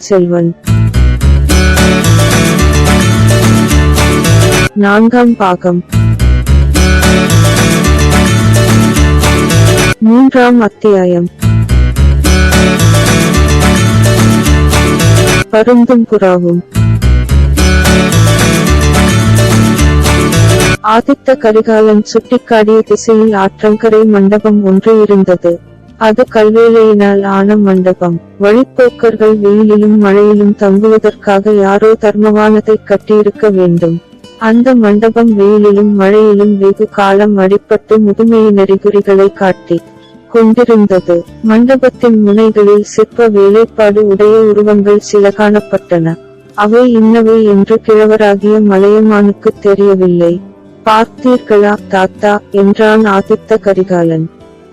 பொன்னியின் செல்வன். நான்காம் பாகம். மூன்றாம் அத்தியாயம். பருந்தும் புறாவும். ஆதித்த கரிகாலன் சுட்டிக்காட்டிய திசையில் ஆற்றங்கரை மண்டபம் ஒன்று இருந்தது. அது கல்வேலையினால் ஆன மண்டபம். வழிப்போக்கர்கள் வெயிலிலும் மழையிலும் தங்குவதற்காக யாரோ தர்மவானத்தை கட்டியிருக்க வேண்டும். அந்த மண்டபம் வெயிலிலும் மழையிலும் வெகு காலம் அடிப்பட்டு முதுமையின் அறிகுறிகளை காட்டி கொண்டிருந்தது. மண்டபத்தின் முனைகளில் சிற்ப வேலைப்பாடு உடைய உருவங்கள் சில காணப்பட்டன. அவை இன்னவை என்று கிழவராகிய மலையமானுக்கு தெரியவில்லை. பார்த்தீர்களா தாத்தா? என்றான் ஆதித்த கரிகாலன்.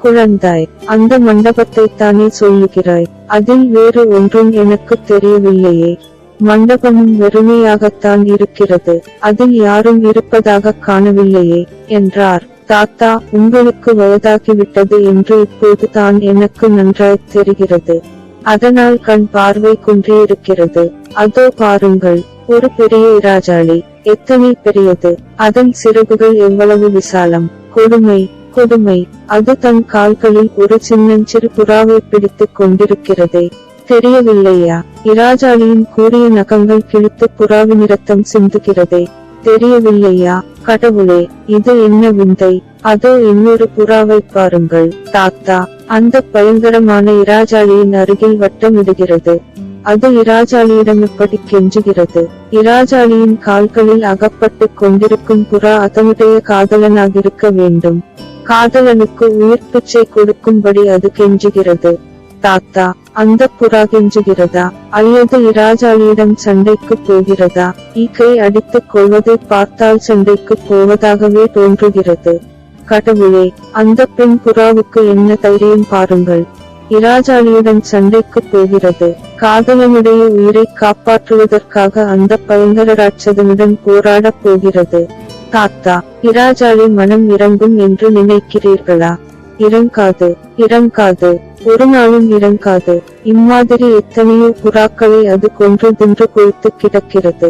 குழந்தாய். அந்த மண்டபத்தை தானே சொல்லுகிறாய். அதில் வேறு ஒன்றும் எனக்கு தெரியவில்லையே. மண்டபமும் வெறுமையாகத்தான் இருக்கிறது. அதில் யாரும் இருப்பதாக காணவில்லையே என்றார். தாத்தா உங்களுக்கு வயதாகிவிட்டது என்று இப்போது தான் எனக்கு நன்றாய் தெரிகிறது. அதனால் கண் பார்வை குன்றியிருக்கிறது. அதோ பாருங்கள் ஒரு பெரிய இராஜாளி எத்தனை பெரியது. அதன் சிறகுகள் எவ்வளவு விசாலம். கொடுமை கொடுமை அது தன் கால்களில் ஒரு சின்னஞ்சிறு புறாவை பிடித்துக் கொண்டிருக்கிறதே. தெரியவில்லையா? இராஜாளியின் கூறிய நகங்கள் கிழித்து புறாவின் இரத்தம் சிந்துகிறதே. தெரியவில்லையா? கடவுளே இது என்ன விந்தை? அதோ இன்னொரு புறாவை பாருங்கள். தாத்தா அந்த பயங்கரமான இராஜாளியின் அருகில் வட்டமிடுகிறது. அது இராஜாளியிடம் இப்படி கெஞ்சுகிறது. இராஜாளியின் கால்களில் அகப்பட்டுக் கொண்டிருக்கும் புறா அதனுடைய காதலனாகிருக்க வேண்டும். காதலனுக்கு உயிர் பிச்சை கொடுக்கும்படி அது கெஞ்சுகிறது. தாத்தா அந்த புறா கெஞ்சுகிறதா? அல்லது இராஜாளியிடம் சண்டைக்கு போகிறதா? ஈக்கை அடித்துக் கொள்வதை பார்த்தால் சண்டைக்கு போவதாகவே தோன்றுகிறது. கடவுளே அந்த பெண் புறாவுக்கு என்ன தைரியம் பாருங்கள். இராஜாளியுடன் சண்டைக்கு போகிறது. காதலனுடைய உயிரை காப்பாற்றுவதற்காக அந்த பயங்கர ராட்சதனுடன் போராடப் போகிறது. தாத்தா இராஜாளி மனம் இறங்கும் என்று நினைக்கிறீர்களா? இறங்காது இறங்காது ஒரு நாளும் இறங்காது. இம்மாதிரி எத்தனையோ புறாக்களை அது கொன்று தின்று கொழுத்து கிடக்கிறது.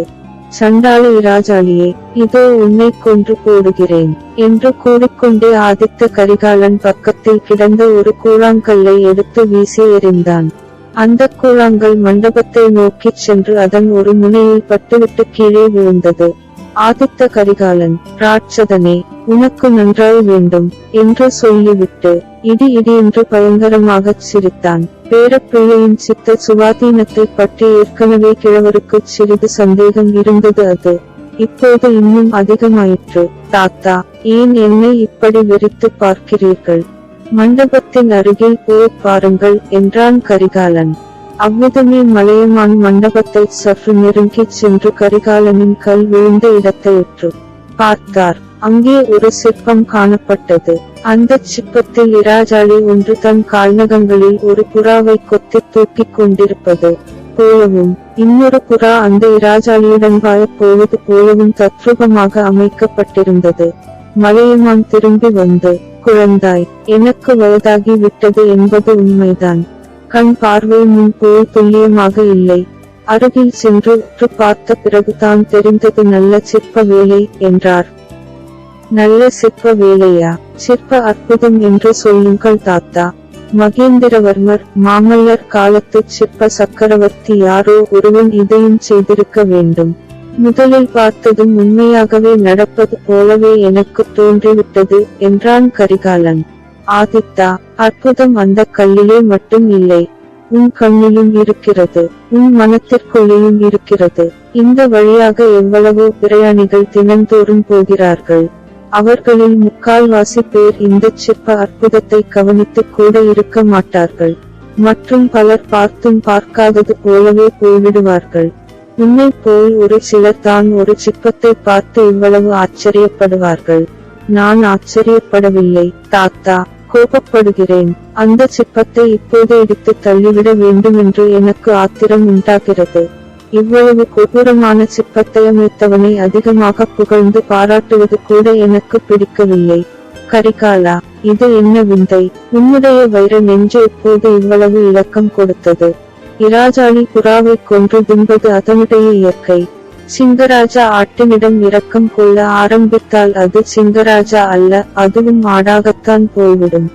சண்டாள இராஜாளியே இதோ உன்னை கொன்று போடுகிறேன் என்று கூறிக்கொண்டே ஆதித்த கரிகாலன் பக்கத்தில் கிடந்த ஒரு கூழாங்கல்லை எடுத்து வீசி எறிந்தான். அந்த கூழாங்கல் மண்டபத்தை நோக்கிச் சென்று அதன் ஒரு முனையில் பட்டுவிட்டு கீழே விழுந்தது. ஆதித்த கரிகாலன் ராட்சதனே உனக்கு நன்றாய் வேண்டும் என்று சொல்லிவிட்டு இடி இடி என்று பயங்கரமாகச் சிரித்தான். பேரப்பிள்ளையின் சித்த சுவாதீனத்தை பற்றி ஏற்கனவே கிழவருக்கு சிறிது சந்தேகம் இருந்தது அது. இப்போது இன்னும் அதிகமாயிற்று. தாத்தா ஏன் என்னை இப்படி வெறித்து பார்க்கிறீர்கள்? மண்டபத்தின் அருகில் போய் பாருங்கள் என்றான் கரிகாலன். அவ்விதமே மலையமான் மண்டபத்தை சற்று நெருங்கிச் சென்று கரிகாலனின் கல் விழுந்த இடத்தை உற்று பார்த்தார். அங்கே ஒரு சிற்பம் காணப்பட்டது. அந்த சிற்பத்தில் இராஜாளி ஒன்று தன் கால்நகங்களில் ஒரு புறாவை கொத்தி தூக்கிக் கொண்டிருப்பது போலவும் இன்னொரு புறா அந்த இராஜாளியுடன் வாயப் போவது போலவும் தத்ரூபமாக அமைக்கப்பட்டிருந்தது. மலையமான் திரும்பி வந்து குழந்தாய் எனக்கு வயதாகி விட்டது என்பது உண்மைதான். கண் பார்வை முன் போல் துல்லியமாக இல்லை. அருகில் சென்று உற்று பார்த்த பிறகு தான் தெரிந்தது நல்ல சிற்ப வேலை என்றார். நல்ல சிற்ப வேலையா? சிற்ப அற்புதம் என்று சொல்லுங்கள் தாத்தா. மகேந்திரவர்மர் மாமல்லர் காலத்து சிற்ப சக்கரவர்த்தி யாரோ ஒருவன் இதையும் செய்திருக்க வேண்டும். முதலில் பார்த்ததும் உண்மையாகவே நடப்பது போலவே எனக்கு தோன்றிவிட்டது என்றான் கரிகாலன். ஆதித்தா அற்புதம் அந்த கல்லிலே மட்டும் இல்லை. உன் கண்ணிலும் இருக்கிறது. உன் மனத்திற்குள்ளேயும் இருக்கிறது. இந்த வழியாக எவ்வளவோ பிரயாணிகள் தினந்தோறும் போகிறார்கள். அவர்களில் முக்கால்வாசி பேர் இந்த சிற்ப அற்புதத்தை கவனித்து கூட இருக்க மாட்டார்கள். மற்றும் பலர் பார்த்தும் பார்க்காதது போலவே போய்விடுவார்கள். உன்னை போல் ஒரு சிலர் தான் ஒரு சிற்பத்தை பார்த்து இவ்வளவு ஆச்சரியப்படுவார்கள். நான் ஆச்சரியப்படவில்லை தாத்தா. கோபப்படுகிறேன். அந்த சிற்பத்தை இப்போது இடித்து தள்ளிவிட வேண்டுமென்று எனக்கு ஆத்திரம் உண்டாகிறது. இவ்வளவு கொடூரமான சிற்பத்தை அமைத்தவனை அதிகமாக புகழ்ந்து பாராட்டுவது கூட எனக்கு பிடிக்கவில்லை. கரிகாலா இது என்ன விந்தை? உன்னுடைய வைர நெஞ்சு இப்போது இவ்வளவு இலக்கம் கொடுத்தது. இராஜாளி புறாவைக் கொன்று தின்பது அதனுடைய இயற்கை. சிங்கராஜா ஆட்டினிடம் இரக்கம் கொள்ள ஆரம்பித்தால் அது சிங்கராஜா அல்ல அதுவும் ஆடாகத்தான் போய்விடும்.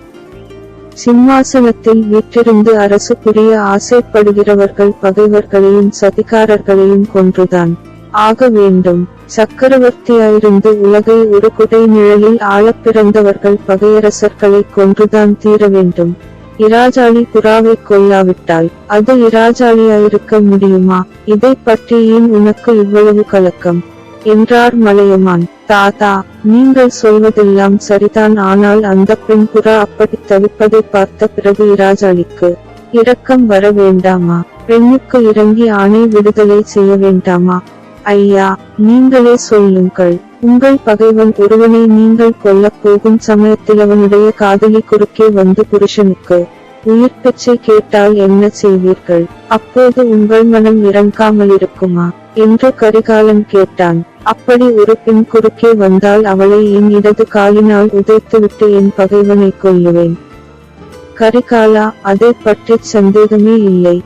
சிம்மாசனத்தில் வீற்றிருந்து அரசு புரிய ஆசைப்படுகிறவர்கள் பகைவர்களையும் சதிகாரர்களையும் கொன்றுதான். ஆக வேண்டும். சக்கரவர்த்தியாயிருந்து உலகை ஒரு குடை நிழலில் ஆளப் பிறந்தவர்கள் பகையரசர்களை கொன்றுதான் தீர வேண்டும். இராஜாளி புறாவை கொல்லாவிட்டால் அது இராஜாளியாயிருக்க முடியுமா? இதை பற்றி ஏன் உனக்கு இவ்வளவு கலக்கம்? என்றார் மலையமான். தாத்தா நீங்கள் சொல்வதெல்லாம் சரிதான் ஆனால் அந்த பெண் புறா அப்படி தவிப்பதை பார்த்த பிறகு இராஜாளிக்கு இரக்கம் வர வேண்டாமா? பெண்ணுக்கு இறங்கி ஆணை விடுதலை செய்ய வேண்டாமா? ஐயா நீங்களே சொல்லுங்கள். உங்கள் பகைவன் ஒருவனை நீங்கள் கொல்லப் போகும் சமயத்தில் அவனுடைய காதலி குறுக்கே வந்து புருஷனுக்கு உயிர் பிச்சை கேட்டால் என்ன செய்வீர்கள்? அப்போது உங்கள் மனம் இறங்காமல் இருக்குமா? என்று கரிகாலன் கேட்டான். அப்படி ஒரு பெண் குறுக்கே வந்தால் அவளை என் இடது காலினால் உதைத்துவிட்டு என் பகைவனை கொல்லுவேன். கரிகாலா அதை பற்றி சந்தேகமே இல்லை.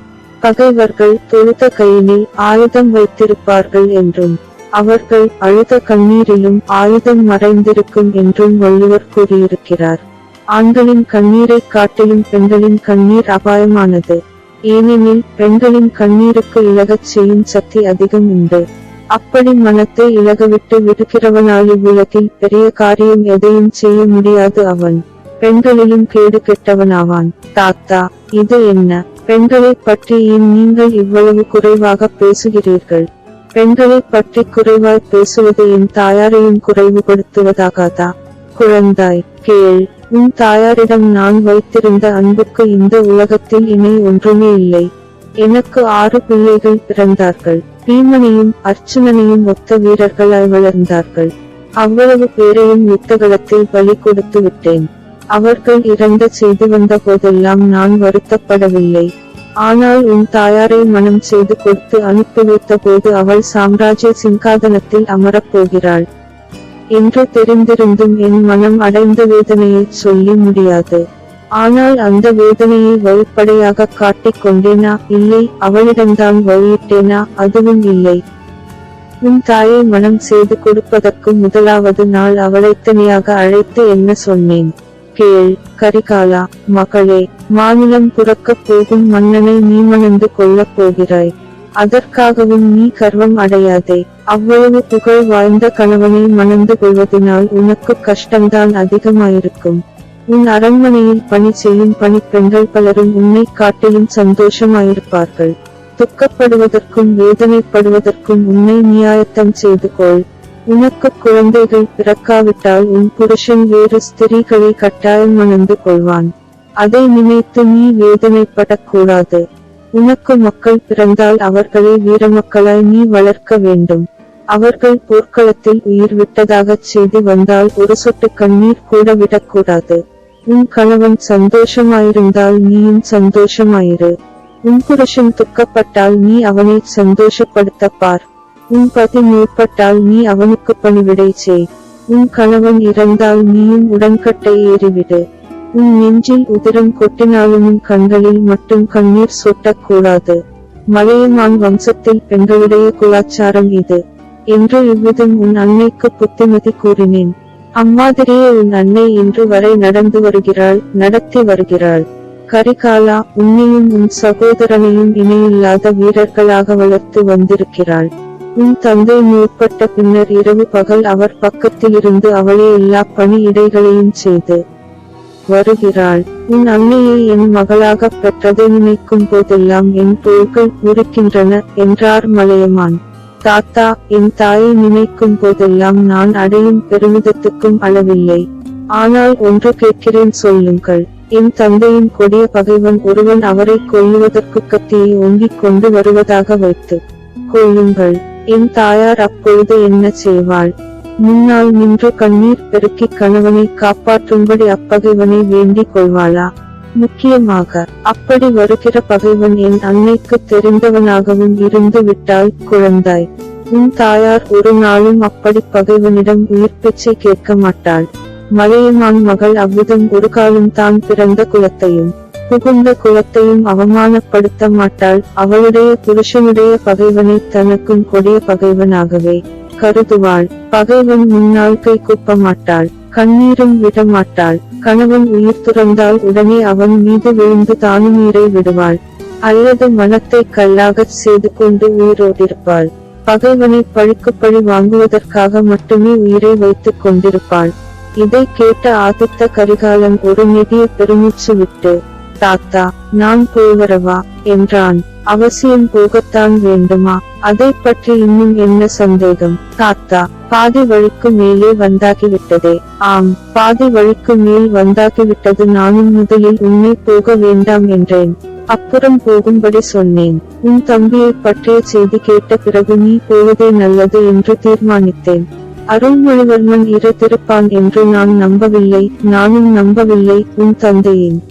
பகைவர்கள் தொழுத கையினில் ஆயுதம் வைத்திருப்பார்கள் என்றும் அவர்கள் அழுத கண்ணீரிலும் ஆயுதம் மறைந்திருக்கும் என்றும் வள்ளுவர் கூறியிருக்கிறார். ஆண்களின் கண்ணீரை காட்டிலும் பெண்களின் கண்ணீர் அபாயமானது. ஏனெனில் பெண்களின் கண்ணீருக்கு இழகச் செய்யும் சக்தி அதிகம் உண்டு. அப்படி மனத்தை இழகவிட்டு விடுகிறவனால் உலகில் பெரிய காரியம் எதையும் செய்ய முடியாது அவன். பெண்களிலும் கேடு கெட்டவனாவான். தாத்தா இது என்ன? பெண்களை பற்றி ஏன் நீங்கள் இவ்வளவு குறைவாக பேசுகிறீர்கள்? பெண்களை பற்றி குறைவாய் பேசுவது என் தாயாரையும் குறைவுபடுத்துவதாகாதா? குழந்தாய் கேள். உன் தாயாரிடம் நான் வைத்திருந்த அன்புக்கு இந்த உலகத்தில் இணை ஒன்றுமே இல்லை. எனக்கு ஆறு பிள்ளைகள் பிறந்தார்கள். பீமனையும் அர்ச்சுனனையும் ஒத்த வீரர்களாய் வளர்ந்தார்கள். அவ்வளவு பேரையும் யுத்தகலத்தில் பலி கொடுத்து விட்டேன் அவர்கள் இறந்த செய்து வந்த போதெல்லாம் நான் வருத்தப்படவில்லை. ஆனால் உன் தாயாரை மனம் செய்து கொடுத்து அனுப்பி வைத்த போது அவள் சாம்ராஜ்ய சிங்காதனத்தில் அமரப் போகிறாள் என்று தெரிந்திருந்தும் என் மனம் அடைந்த வேதனையை சொல்லி முடியாது. ஆனால் அந்த வேதனையை வழிப்படையாக காட்டிக் கொண்டேனா? இல்லை அவளிடம்தான் வழியிட்டேனா அதுவும் இல்லை. உன் தாயை மனம் செய்து கொடுப்பதற்கு முதலாவது நாள் அவளை தனியாக அழைத்து என்ன சொன்னேன்? கேள் கரிகாலா மகளே மாநிலம் புறக்கப் போகும் மன்னனை நீ மணந்து கொள்ளப் போகிறாய். அதற்காகவும் நீ கர்வம் அடையாதே. அவ்வளவு புகழ் வாய்ந்த கணவனை மணந்து கொள்வதனால் உனக்கு கஷ்டம்தான் அதிகமாயிருக்கும். உன் அரண்மனையில் பணி செய்யும் பணிப்பெண்கள் பலரும் உன்னை காட்டிலும் சந்தோஷமாயிருப்பார்கள். துக்கப்படுவதற்கும் வேதனைப்படுவதற்கும் உன்னை நியாயத்தம் செய்து கொள் உனக்கு குழந்தைகள் பிறக்காவிட்டால் உன் புருஷன் வேறு ஸ்திரீகளை கட்டாயம் மணந்து கொள்வான். அதை நினைத்து நீ வேதனைப்படக்கூடாது. உனக்கு மக்கள் பிறந்தால் அவர்களை வீரமக்களாய் நீ வளர்க்க வேண்டும். அவர்கள் போர்க்களத்தில் உயிர் விட்டதாகச் செய்தி வந்தால் ஒரு சொட்டு கண்ணீர் கூட விடக்கூடாது. உன் கணவன் சந்தோஷமாயிருந்தால் நீயும் சந்தோஷமாயிரு. உன் புருஷன் துக்கப்பட்டால் நீ அவனை சந்தோஷப்படுத்த பார். உன் பதி மேற்பட்டால் நீ அவனுக்கு பணிவிடை செய். உன் கணவன் இறந்தால் நீயும் உடன்கட்டை ஏறிவிடு. உன் நெஞ்சில் உதிரம் கொட்டினாலும் உன் கண்களில் மட்டும் கண்ணீர் சொட்டக்கூடாது. மலையமான் வம்சத்தில் பெண்களுடைய குலாச்சாரம் இது. என்று இவ்விதம் உன் அன்னைக்கு புத்திமதி கூறினேன். அம்மாதிரியே உன் அன்னை இன்று வரை நடந்து வருகிறாள் நடத்தி வருகிறாள். கரிகாலா உன்னையும் உன் சகோதரனையும் இணையில்லாத வீரர்களாக வளர்த்து வந்திருக்கிறாள். உன் தந்தை நூற்பட்ட பின்னர் இரவு பகல் அவர் பக்கத்திலிருந்து அவளே எல்லா பணி இடைகளையும் செய்து வருகிறாள். உன் அன்னையை என் மகளாக பெற்றதை நினைக்கும் போதெல்லாம் என் தோள்கள் பூரிக்கின்றன என்றார் மலையமான். தாத்தா என் தாயை நினைக்கும் போதெல்லாம் நான் அடையும் பெருமிதத்துக்கும் அளவில்லை. ஆனால் ஒன்று கேட்கிறேன் சொல்லுங்கள். என் தந்தையின் கொடிய பகைவன் ஒருவன் அவரை கொல்லுவதற்கு கத்தியை ஒங்கிக் கொண்டு வருவதாக வைத்து கொள்ளுங்கள். என் தாயார் அப்பொழுது என்ன செய்வாள்? முன்னால் நின்று கண்ணீர் பெருக்கி கணவனை காப்பாற்றும்படி அப்பகைவனை வேண்டிக் கொள்வாளா? முக்கியமாக அப்படி வருகிற பகைவன் என் அன்னைக்கு தெரிந்தவனாகவும் இருந்து விட்டால் குழந்தாய். உன் தாயார் ஒரு நாளும் அப்படி பகைவனிடம் உயிர்ப்பிச்சை கேட்க மாட்டாள். மலையமான் மகள் அவ்விதம் ஒரு காலம் தான் பிறந்த குலத்தையும். புகுந்த குலத்தையும் அவமானப்படுத்த மாட்டாள். அவளுடைய புருஷனுடைய பகைவனை தனக்கும் கொடிய பகைவனாகவே கருதுவாள். பகைவன் முன்னால் கை குப்ப மாட்டாள். கண்ணீரும் விட மாட்டாள். கணவன் உயிர் துறந்தால் உடனே அவன் மீது விழுந்து தானும் நீரை விடுவாள். அல்லது மனத்தை கல்லாகச் செய்து கொண்டு உயிரோடிருப்பாள். பகைவனை பழிக்கு பழி வாங்குவதற்காக மட்டுமே உயிரை வைத்துக் கொண்டிருப்பாள். இதை கேட்ட ஆதித்த கரிகாலன் ஒரு நெடிய பெருமூச்சு விட்டு தாத்தா நான் போய்வரவா என்றான். அவசியம் போகத்தான் வேண்டுமா? அதை பற்றி இன்னும் என்ன சந்தேகம்? தாத்தா பாதி வழிக்கு மேலே வந்தாகிவிட்டதே. ஆம் பாதி வழிக்கு மேல் வந்தாகிவிட்டது நானும் முதலில் உன்னை போக வேண்டாம் என்றேன். அப்புறம் போகும்படி சொன்னேன். உன் தம்பியை பற்றிய செய்தி கேட்ட பிறகு நீ போவதே நல்லது என்று தீர்மானித்தேன். அருள்மொழிவர்மன் திருப்பான் என்று நான் நம்பவில்லை நானும் நம்பவில்லை உன் தந்தையின்.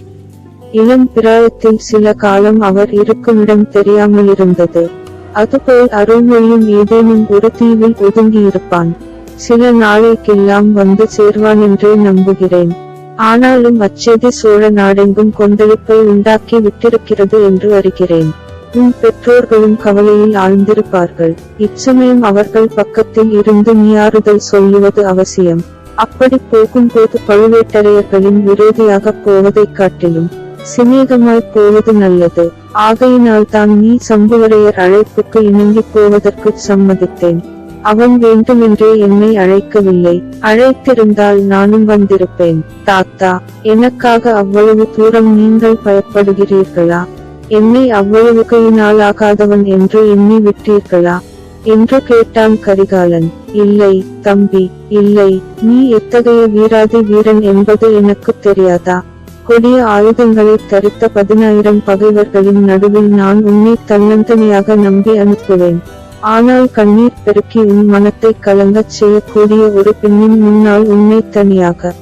இளம் பிராயத்தில் சில காலம் அவர் இருக்குமிடம் தெரியாமல் இருந்தது. அதுபோல் அருள்மொழியும் ஏதேனும் ஒரு தீவில் ஒதுங்கியிருப்பான். சில நாளைக்கெல்லாம் வந்து சேர்வான் என்றே நம்புகிறேன். ஆனாலும் அச்செய்தி சோழ நாடெங்கும் கொந்தளிப்பை உண்டாக்கி விட்டிருக்கிறது என்று அறிகிறேன். உன் பெற்றோர்களும் கவலையில் ஆழ்ந்திருப்பார்கள். இச்சமயம் அவர்கள் பக்கத்தில் இருந்து நீ ஆறுதல் சொல்லுவது அவசியம். அப்படி போகும்போது பழுவேட்டரையர்களின் விரோதியாக போவதைக் காட்டிலும் சிநேகமாய் போவது நல்லது. ஆகையினால் தான் நீ சம்புவரையர் அழைப்புக்கு இணங்கி போவதற்கு சம்மதித்தேன். அவன் வேண்டுமென்றே என்னை அழைக்கவில்லை. அழைத்திருந்தால் நானும் வந்திருப்பேன். தாத்தா எனக்காக அவ்வளவு தூரம் நீங்கள் பயப்படுகிறீர்களா? என்னை அவ்வளவு கையினாலாகாதவன் என்று எண்ணி விட்டீர்களா? என்று கேட்டான் கரிகாலன். இல்லை தம்பி இல்லை. நீ எத்தகைய வீராதி வீரன் என்பது எனக்கு தெரியாதா? கொடிய ஆயுதங்களைத் தரித்த பதினாயிரம் பகைவர்களின் நடுவில் நான் உன்னை தன்னந்தனியாக நம்பி அனுப்புவேன். ஆனால் கண்ணீர் பெருக்கி உன் மனத்தை கலங்கச் செய்யக்கூடிய ஒரு பெண்ணின் முன்னால் உன்னை தனியாக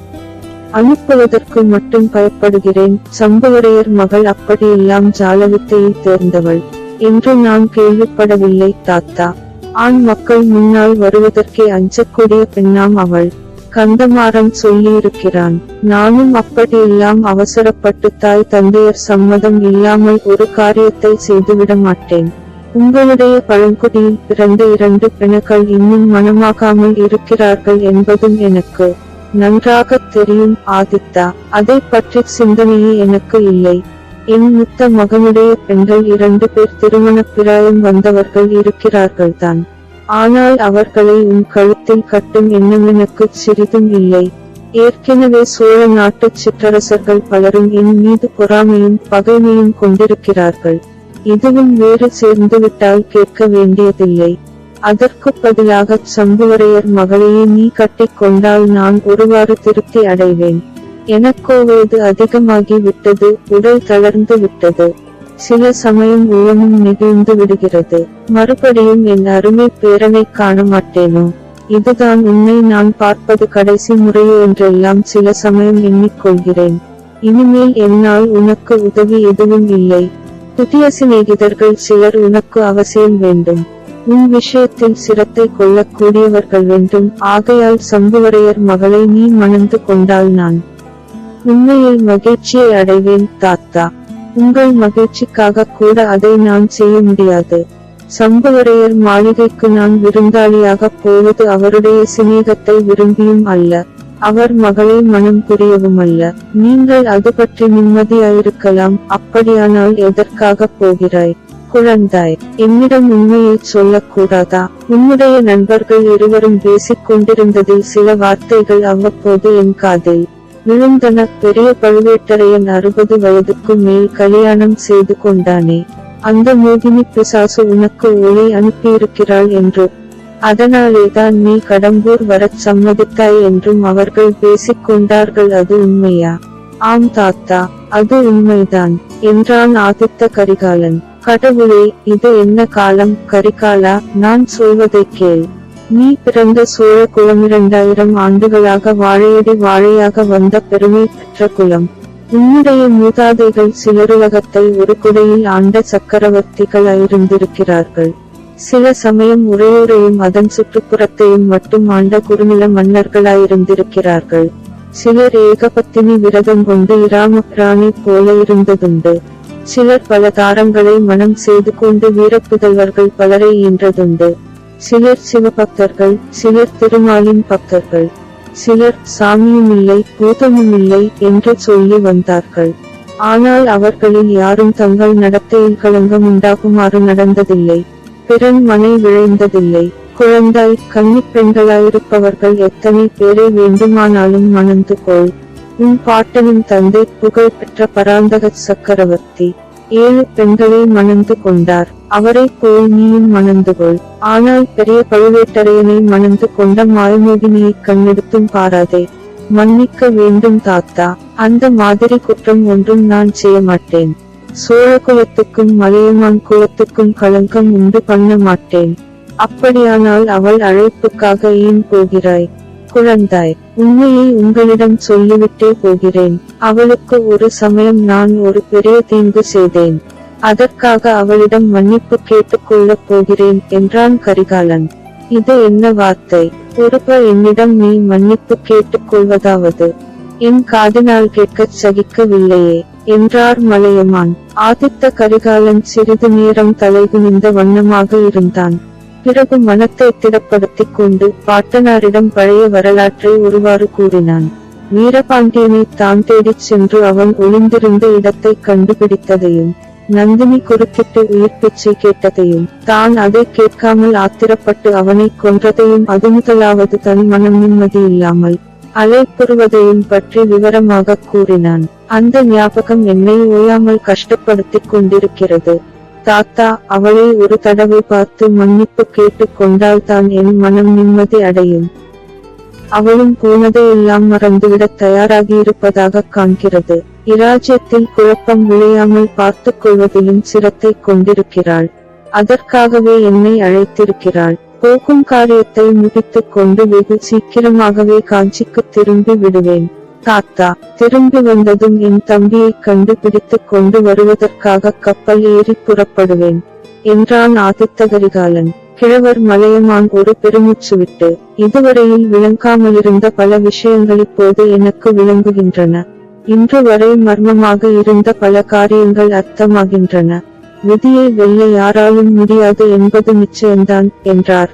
அனுப்புவதற்கு மட்டும் பயப்படுகிறேன். சம்புவரையர் மகள் அப்படியெல்லாம் ஜாலவித்தையை தேர்ந்தவள். என்று நான் கேள்விப்படவில்லை தாத்தா. ஆண் மக்கள் முன்னால் வருவதற்கே அஞ்சக்கூடிய பெண்ணாம் அவள். கந்தமாறன் சொல்லியிருக்கிறான் நானும் அப்படியெல்லாம் அவசரப்பட்டு தாய் தந்தையர் சம்மதம் இல்லாமல் ஒரு காரியத்தை செய்துவிட மாட்டேன். உங்களுடைய பழங்குடியில் பிறந்த இரண்டு பெண்கள் இன்னும் மனமாகாமல் இருக்கிறார்கள் என்பதும் எனக்கு நன்றாக தெரியும் ஆதித்தா. அதை பற்றி சிந்தனையே எனக்கு இல்லை. என் முத்த மகனுடைய பெண்கள் இரண்டு பேர் திருமண பிராயம் வந்தவர்கள் இருக்கிறார்கள்தான். ஆனால் அவர்களை உன் கழுத்தில் கட்டும் எண்ணம் சிறிதும் இல்லை. ஏற்கனவே சோழ நாட்டுச் சிற்றரசர்கள் பலரும் என் மீது பொறாமையும் பகைமையும் கொண்டிருக்கிறார்கள். இதுவும் வேறு சேர்ந்துவிட்டால் கேட்க வேண்டியதில்லை. அதற்கு பதிலாக சம்புவரையர் மகளையே நீ கட்டிக் கொண்டால் நான் ஒருவாறு திருப்தி அடைவேன். எனக்கோ வயது அதிகமாகி விட்டது உடல் தளர்ந்து விட்டது. சில சமயம் உயமும் நெகிழ்ந்து விடுகிறது. மறுபடியும் என் அருமை பேரனை காண மாட்டேனோ? இதுதான் உன்னை நான் பார்ப்பது கடைசி முறையோ என்றெல்லாம் சில சமயம் எண்ணிக்கொள்கிறேன். இனிமேல் என்னால் உனக்கு உதவி எதுவும் இல்லை. புதிய சிநேகிதர்கள் சிலர் உனக்கு அவசியம் வேண்டும். உன் விஷயத்தில் சிரத்தை கொள்ளக்கூடியவர்கள் வேண்டும். ஆகையால் சம்புவரையர் மகளை நீ மணந்து கொண்டால் நான். உண்மையில் மகிழ்ச்சியை அடைவேன் தாத்தா. உங்கள் மகிழ்ச்சிக்காக கூட அதை நான் செய்ய முடியாது. சம்புவரையர் மாளிகைக்கு நான் விருந்தாளியாக போவது அவருடைய சிநேகத்தை விரும்பியும் அல்ல. அவர் மகளை மனம் புரியவும் அல்ல. நீங்கள் அது பற்றி நிம்மதியாயிருக்கலாம். அப்படியானால் எதற்காக போகிறாய்? குழந்தாய் என்னிடம் உண்மையை சொல்லக்கூடாதா? உன்னுடைய நண்பர்கள் இருவரும் பேசிக் கொண்டிருந்ததில் சில வார்த்தைகள் அவ்வப்போது என் காதில் விழுந்தன. பெரிய பழுவேட்டரையன் அறுபது வயதுக்கு மேல் கல்யாணம் செய்து கொண்டானே. அந்த மோகினி பிசாசு உனக்கு ஒளி அனுப்பியிருக்கிறாள் என்று. அதனாலேதான் நீ கடம்பூர் வரச் சம்மதித்தாய் என்றும் அவர்கள் பேசிக் கொண்டார்கள். அது உண்மையா? ஆம் தாத்தா அது உண்மைதான். என்றான் ஆதித்த கரிகாலன். கடவுளே இது என்ன காலம்? கரிகாலா நான் சொல்வதைக் கேள். நீ பிறந்த சோழ குலம் இரண்டாயிரம் ஆண்டுகளாக வாழையடி வாழையாக வந்த பெருமை பெற்ற குலம். உன்னுடைய மூதாதைகள் சிலருலகத்தை ஒரு குடையில் ஆண்ட சக்கரவர்த்திகளாயிருந்திருக்கிறார்கள். சில சமயம் உறையூரையும் அதன் சுற்றுப்புறத்தையும் மட்டும் ஆண்ட குறுநில மன்னர்களாயிருந்திருக்கிறார்கள். சிலர் ஏகபத்தினி விரதம் கொண்டு இராம பிராணி போல இருந்ததுண்டு. சிலர் பல தாரங்களை மனம் செய்து கொண்டு வீரப்புதல்வர்கள் பலரை ஈன்றதுண்டு. சிலர் சிவபக்தர்கள் சிலர் திருமாலின் பக்தர்கள் சிலர் சாமியுமில்லை பூதமுமில்லை என்று சொல்லி வந்தார்கள். ஆனால் அவர்களில் யாரும் தங்கள் நடத்தையில் களங்கம் உண்டாகுமாறு நடந்ததில்லை. பிறன் மனை விழைந்ததில்லை. குழந்தாய் கன்னிப் பெண்களாயிருப்பவர்கள் எத்தனை பேரை வேண்டுமானாலும் மணந்து கொள். உன் பாட்டனின் தந்தை புகழ் பெற்ற பராந்தக சக்கரவர்த்தி. ஏழு பெண்களை மணந்து கொண்டார். அவரை போல் நீயும் மணந்து கொள். ஆனால் பெரிய பழுவேட்டரையனை மணந்து கொண்ட மாயமோகினியை கண்ணெடுத்தும் பாராதே. மன்னிக்க வேண்டும் தாத்தா. அந்த மாதிரி குற்றம் ஒன்றும் நான் செய்ய மாட்டேன். சோழ குலத்துக்கும் மலையமான் குலத்துக்கும் களங்கம் உண்டு பண்ண மாட்டேன். அப்படியானால் அவள் அழைப்புக்காக ஏன் போகிறாய்? குழந்தாய் உண்மையை உங்களிடம் சொல்லிவிட்டே போகிறேன். அவளுக்கு ஒரு சமயம் நான் ஒரு பெரிய தீங்கு செய்தேன். அதற்காக அவளிடம் மன்னிப்பு கேட்டுக்கொள்ளப் போகிறேன் என்றான் கரிகாலன். இது என்ன வார்த்தை? ஒருவர் என்னிடம் நீ மன்னிப்பு கேட்டுக்கொள்வதாவது என் காதினால் கேட்கச் சகிக்கவில்லையே என்றார் மலையமான். ஆதித்த கரிகாலன் சிறிது நேரம் தலைகுனிந்த வண்ணமாக இருந்தான். பிறகு மனத்தை திடப்படுத்திக் கொண்டு பாட்டனாரிடம் பழைய வரலாற்றை ஒருவாறு கூறினான். வீரபாண்டியனை தான் தேடிச் சென்று அவன் ஒளிந்திருந்த இடத்தை கண்டுபிடித்ததையும் நந்தினி குறுக்கிட்டு உயிர் பிச்சை கேட்டதையும் தான் அதை கேட்காமல் ஆத்திரப்பட்டு அவனை கொன்றதையும் அது முதலாவது தன் மனம் நிம்மதி இல்லாமல் அலைப்புறுவதையும் பற்றி விவரமாக கூறினான். அந்த ஞாபகம் என்னை ஓயாமல் கஷ்டப்படுத்திக் கொண்டிருக்கிறது. தாத்தா அவளை ஒரு தடவை பார்த்து மன்னிப்பு கேட்டுக் கொண்டால் தான் என் மனம் நிம்மதி அடையும். அவளும் போனதையெல்லாம் மறந்துவிடத் தயாராகியிருப்பதாக காண்கிறது. இராஜ்யத்தில் குழப்பம் விளையாமல் பார்த்துக் கொள்வதிலும் சிரத்தை கொண்டிருக்கிறாள். அதற்காகவே என்னை அழைத்திருக்கிறாள். போகும் காரியத்தை முடித்துக் கொண்டு வெகு சீக்கிரமாகவே காஞ்சிக்கு திரும்பி விடுவேன். தாத்தா திரும்பி வந்ததும் என் தம்பியை கண்டுபிடித்துக் கொண்டு வருவதற்காக கப்பல் ஏறி புறப்படுவேன் என்றான் ஆதித்த கரிகாலன் கிழவர் மலையமான் ஒரு பெருமூச்சு விட்டு இதுவரையில் விளங்காமலிருந்த பல விஷயங்கள் இப்போது எனக்கு விளங்குகின்றன. இன்று வரை மர்மமாக இருந்த பல காரியங்கள் அர்த்தமாகின்றன. விதியை வெல்ல யாராலும் முடியாது என்பது நிச்சயம்தான் என்றார்.